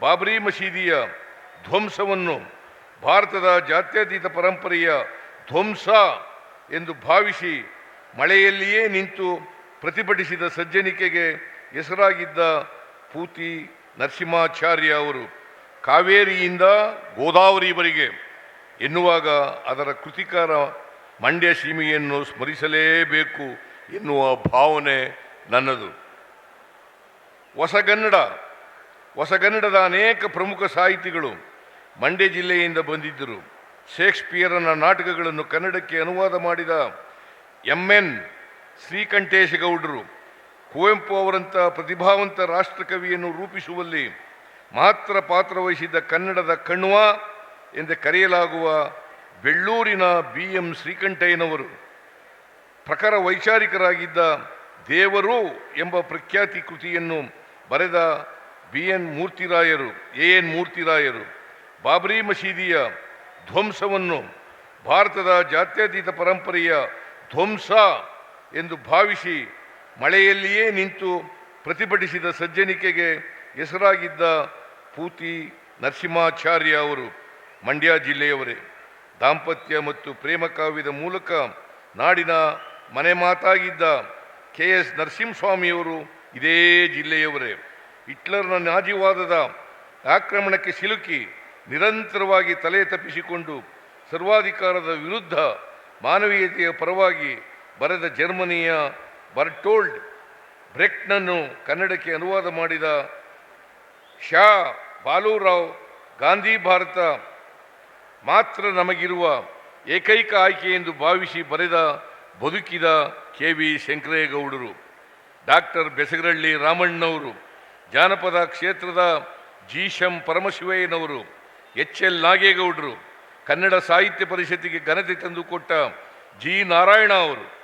ಬಾಬರಿ ಮಸೀದಿಯ ಧ್ವಂಸವನ್ನು ಭಾರತದ ಜಾತ್ಯತೀತ ಪರಂಪರೆಯ ಧ್ವಂಸ ಎಂದು ಭಾವಿಸಿ ಮಳೆಯಲ್ಲಿಯೇ ನಿಂತು ಪ್ರತಿಭಟಿಸಿದ ಸಜ್ಜನಿಕೆಗೆ ಹೆಸರಾಗಿದ್ದ ಪೂತಿ ನರಸಿಂಹಾಚಾರ್ಯ ಅವರು ಕಾವೇರಿಯಿಂದ ಗೋದಾವರಿವರೆಗೆ ಎನ್ನುವಾಗ ಅದರ ಕೃತಿಕಾರ ಮಂಡ್ಯ ಸೀಮೆಯನ್ನು ಸ್ಮರಿಸಲೇಬೇಕು ಎನ್ನುವ ಭಾವನೆ ನನ್ನದು. ಹೊಸಗನ್ನಡ ಹೊಸಗನ್ನಡದ ಅನೇಕ ಪ್ರಮುಖ ಸಾಹಿತಿಗಳು ಮಂಡ್ಯ ಜಿಲ್ಲೆಯಿಂದ ಬಂದಿದ್ದರು. ಶೇಕ್ಸ್ಪಿಯರನ ನಾಟಕಗಳನ್ನು ಕನ್ನಡಕ್ಕೆ ಅನುವಾದ ಮಾಡಿದ ಎಂ ಎನ್ ಶ್ರೀಕಂಠೇಶ ಗೌಡರು ಕುವೆಂಪು ಅವರಂಥ ಪ್ರತಿಭಾವಂತ ರಾಷ್ಟ್ರಕವಿಯನ್ನು ರೂಪಿಸುವಲ್ಲಿ ಮಹತ್ತರ ಪಾತ್ರ ವಹಿಸಿದ್ದ ಕನ್ನಡದ ಕಣ್ವ ಎಂದು ಕರೆಯಲಾಗುವ ಬೆಳ್ಳೂರಿನ ಬಿ ಎಂ ಶ್ರೀಕಂಠಯ್ಯನವರು. ಪ್ರಖರ ವೈಚಾರಿಕರಾಗಿದ್ದ ದೇವರು ಎಂಬ ಪ್ರಖ್ಯಾತಿ ಕೃತಿಯನ್ನು ಬರೆದ ಬಿ ಎನ್ ಮೂರ್ತಿರಾಯರು, ಎ ಎನ್ ಮೂರ್ತಿರಾಯರು, ಬಾಬರಿ ಮಸೀದಿಯ ಧ್ವಂಸವನ್ನು ಭಾರತದ ಜಾತ್ಯತೀತ ಪರಂಪರೆಯ ಧ್ವಂಸ ಎಂದು ಭಾವಿಸಿ ಮಳೆಯಲ್ಲಿಯೇ ನಿಂತು ಪ್ರತಿಭಟಿಸಿದ ಸಜ್ಜನಿಕೆಗೆ ಹೆಸರಾಗಿದ್ದ ಪೂತಿ ನರಸಿಂಹಾಚಾರ್ಯ ಅವರು, ಮಂಡ್ಯ ಜಿಲ್ಲೆಯವರೇ. ದಾಂಪತ್ಯ ಮತ್ತು ಪ್ರೇಮ ಕಾವ್ಯದ ಮೂಲಕ ನಾಡಿನ ಮನೆ ಮಾತಾಗಿದ್ದ ಕೆ ಎಸ್ ನರಸಿಂಹಸ್ವಾಮಿಯವರು ಇದೇ ಜಿಲ್ಲೆಯವರೇ. ಹಿಟ್ಲರ್ನ ನಾಜಿವಾದದ ಆಕ್ರಮಣಕ್ಕೆ ಸಿಲುಕಿ ನಿರಂತರವಾಗಿ ತಲೆ ತಪ್ಪಿಸಿಕೊಂಡು ಸರ್ವಾಧಿಕಾರದ ವಿರುದ್ಧ ಮಾನವೀಯತೆಯ ಪರವಾಗಿ ಬರೆದ ಜರ್ಮನಿಯ ಬರ್ಟೋಲ್ಡ್ ಬ್ರೆಕ್ಟ್ನನ್ನು ಕನ್ನಡಕ್ಕೆ ಅನುವಾದ ಮಾಡಿದ ಶಾ ಬಾಲೂರಾವ್ ಗಾಂಧಿ ಭಾರತ ಮಾತ್ರ ನಮಗಿರುವ ಏಕೈಕ ಆಯ್ಕೆ ಎಂದು ಭಾವಿಸಿ ಬರೆದ ಬದುಕಿದ ಕೆ ವಿ ಶಂಕರೇಗೌಡರು. ಡಾಕ್ಟರ್ ಬೆಸಗರಳ್ಳಿ ರಾಮಣ್ಣವರು ಜಾನಪದ ಕ್ಷೇತ್ರದ ಜಿ ಶಂ ಪರಮಶಿವಯ್ಯನವರು ಎಚ್ ಎಲ್ ನಾಗೇಗೌಡರು ಕನ್ನಡ ಸಾಹಿತ್ಯ ಪರಿಷತ್ತಿಗೆ ಘನತೆ ತಂದುಕೊಟ್ಟ ಜಿ ನಾರಾಯಣ ಅವರು.